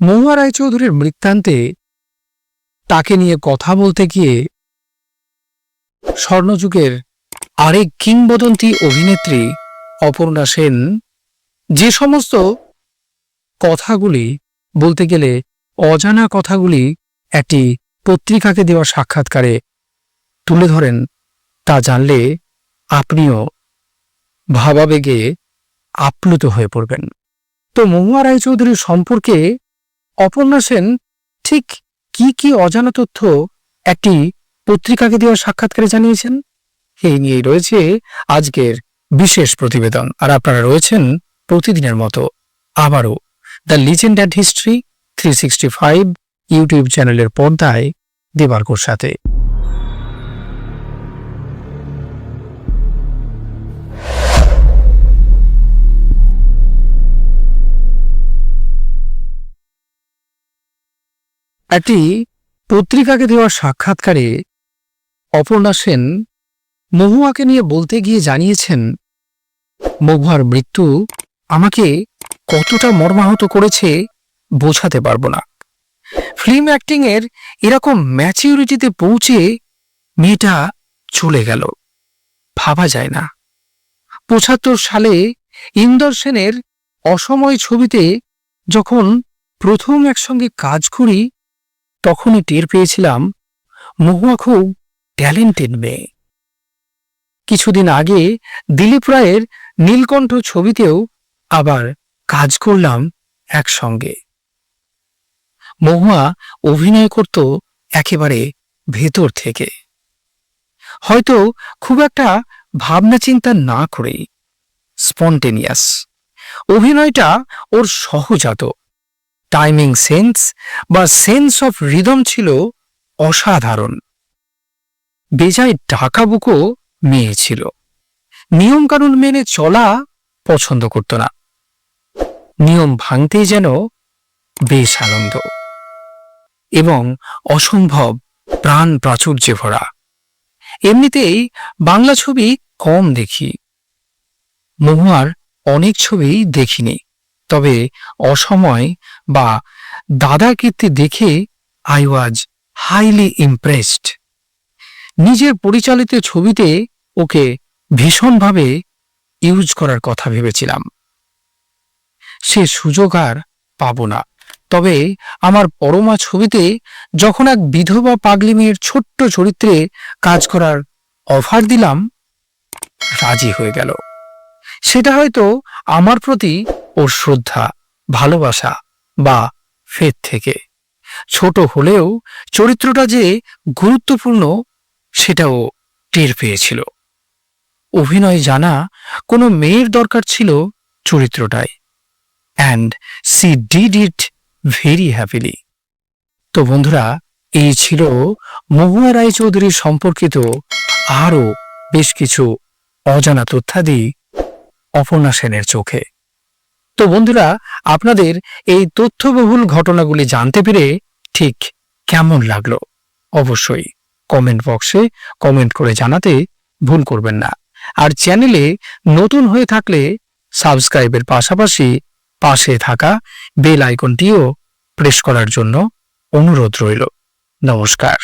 মহুয়া রায়চৌধুরীর বৃত্তান্তে তাকে নিয়ে কথা বলতে গিয়ে স্বর্ণযুগের আরেক কিংবদন্তি অভিনেত্রী অপর্ণা সেন যে সমস্ত কথাগুলি বলতে গেলে অজানা কথাগুলি একটি পত্রিকাকে দেওয়া সাক্ষাৎকারে তুলে ধরেন, তা জানলে আপনিও ভাবাবেগে আপ্লুত হয়ে পড়বেন। তো মহুয়া রায়চৌধুরীর সম্পর্কে অপর্ণা সেন ঠিক কি কি অজানা তথ্য একটি পত্রিকাকে দেওয়া সাক্ষাৎকারে জানিয়েছেন? এই নিয়েই রয়েছে আজকের বিশেষ প্রতিবেদন। আর আপনারা রয়েছেন প্রতিদিনের মতো। আবারও the legend and history three sixty five YouTube চ্যানেলের পর্দায় দেবার্কর সাথে। একটি পত্রিকাকে দেওয়া সাক্ষাৎকারে অপর্ণা সেন মহুয়াকে নিয়ে বলতে গিয়ে জানিয়েছেন, মহুয়ার মৃত্যু আমাকে কতটা মর্মাহত করেছে বোঝাতে পারব না। ফিল্ম অ্যাক্টিং এর এরকম ম্যাচিউরিটিতে পৌঁছে মেয়েটা চলে গেল। ভাবা যায় না। পঁচাত্তর সালে ইন্দর সেনের অসময় ছবিতে যখন প্রথম একসঙ্গে কাজ করি তখনই টের পেয়েছিলাম মহুয়া খুব ট্যালেন্টেড মেয়ে। কিছুদিন আগে দিলীপ রায়ের নীলকণ্ঠ ছবিতেও আবার কাজ করলাম একসঙ্গে। মহুয়া অভিনয় করত একেবারে ভেতর থেকে। হয়তো খুব একটা ভাবনা চিন্তা না করেই। স্পন্টেনিয়াস। অভিনয়টা ওর সহজাত। টাইমিং সেন্স বা সেন্স অফ রিদম ছিল অসাধারণ। বেজায় ডাকাবুকো মেয়ে ছিল। নিয়মকানুন মেনে চলা পছন্দ করত না। নিয়ম ভাঙতেই যেন বেশ আনন্দ। এবং অসম্ভব প্রাণ প্রাচুর্যে ভরা। এমনিতেই বাংলা ছবি কম দেখি। মহুয়ার অনেক ছবি দেখিনি। তবে অসময় বা দাদা কীর্তি দেখে আই ওয়াজ হাইলি ইমপ্রেসড। নিজের পরিচালিত ছবিতে ওকে ভীষণভাবে ইউজ করার কথা ভেবেছিলাম। সে সুযোগ আর পাব না। তবে আমার পরমা ছবিতে যখন এক বিধবা পাগলি মেয়ের ছোট্ট চরিত্রে কাজ করার অফার দিলাম, রাজি হয়ে গেল। সেটা হয়তো আমার প্রতি ওর শ্রদ্ধা, ভালোবাসা বা ফেদ থেকে। ছোট হলেও চরিত্রটা যে গুরুত্বপূর্ণ, সেটাও টের পেয়েছিল। অভিনয় জানা কোনো মেয়ের দরকার ছিল চরিত্রটায়। And she did it very happily তো বন্ধুরা, এই ছিল মহুয়া রায়চৌধুরী সম্পর্কিত আরও বেশ কিছু অজানা তথ্যাদি অপর্ণা সেনের চোখে। তো বন্ধুরা, আপনাদের এই তথ্যবহুল ঘটনাগুলি জানতে পেরে ঠিক কেমন লাগল? অবশ্যই কমেন্ট বক্সে কমেন্ট করে জানাতে ভুল করবেন না। আর চ্যানেলে নতুন হয়ে থাকলে সাবস্ক্রাইবের পাশাপাশি পাশে থাকা বেল আইকনটিও প্রেস করার জন্য অনুরোধ রইল। নমস্কার।